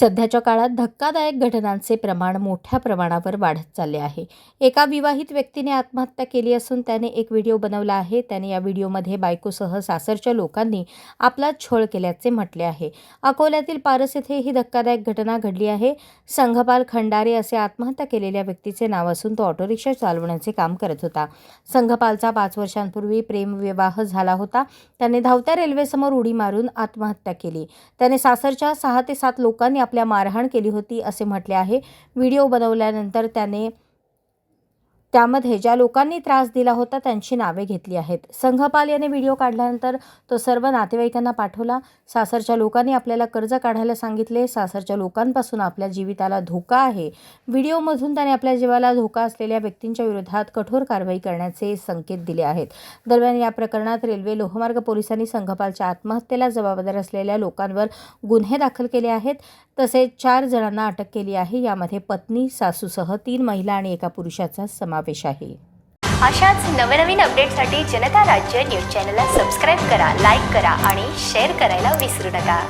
सध्याच्या काळात धक्कादायक घटनांचे प्रमाण मोठ्या प्रमाणावर वाढत चालले आहे. एका विवाहित व्यक्तीने आत्महत्या केली असून त्याने एक व्हिडिओ बनवला आहे. त्याने या व्हिडिओमध्ये बायकोसह सासरच्या लोकांनी आपला छळ केल्याचे म्हटले आहे. अकोल्यातील पारस येथे ही धक्कादायक घटना घडली आहे. संघपाल खंडारे असे आत्महत्या केलेल्या व्यक्तीचे नाव असून तो ऑटो रिक्षा चालवण्याचे काम करत होता. संघपालचा पाच वर्षांपूर्वी प्रेमविवाह झाला होता. त्याने धावत्या रेल्वेसमोर उडी मारून आत्महत्या केली. त्याने सासरच्या सहा ते सात लोकांनी आपल्या मारहाण केली होती असे म्हटले आहे. व्हिडिओ बनवल्यानंतर त्याने त्यामध्ये ज्या लोकांनी त्रास दिला होता त्यांची नावे घेतली आहेत. संघपाल याने व्हिडिओ काढल्यानंतर तो सर्व नातेवाईकांना पाठवला. सासरच्या लोकांनी आपल्याला कर्ज काढायला सांगितले. सासरच्या लोकांपासून आपल्या जीविताला धोका आहे. व्हिडिओमधून त्याने आपल्या जीवाला धोका असलेल्या व्यक्तींच्या विरोधात कठोर कारवाई करण्याचे संकेत दिले आहेत. दरम्यान या प्रकरणात रेल्वे लोहमार्ग पोलिसांनी संघपालच्या आत्महत्येला जबाबदार असलेल्या लोकांवर गुन्हे दाखल केले आहेत. तसेच चार जणांना अटक केली आहे. यामध्ये पत्नी सासूसह तीन महिला आणि एका पुरुषाचा समावेश आहे. अशाच नवनवीन अपडेटसाठी जनता राज्य न्यूज चॅनलला सबस्क्राईब करा लाईक करा आणि शेअर करायला विसरू नका.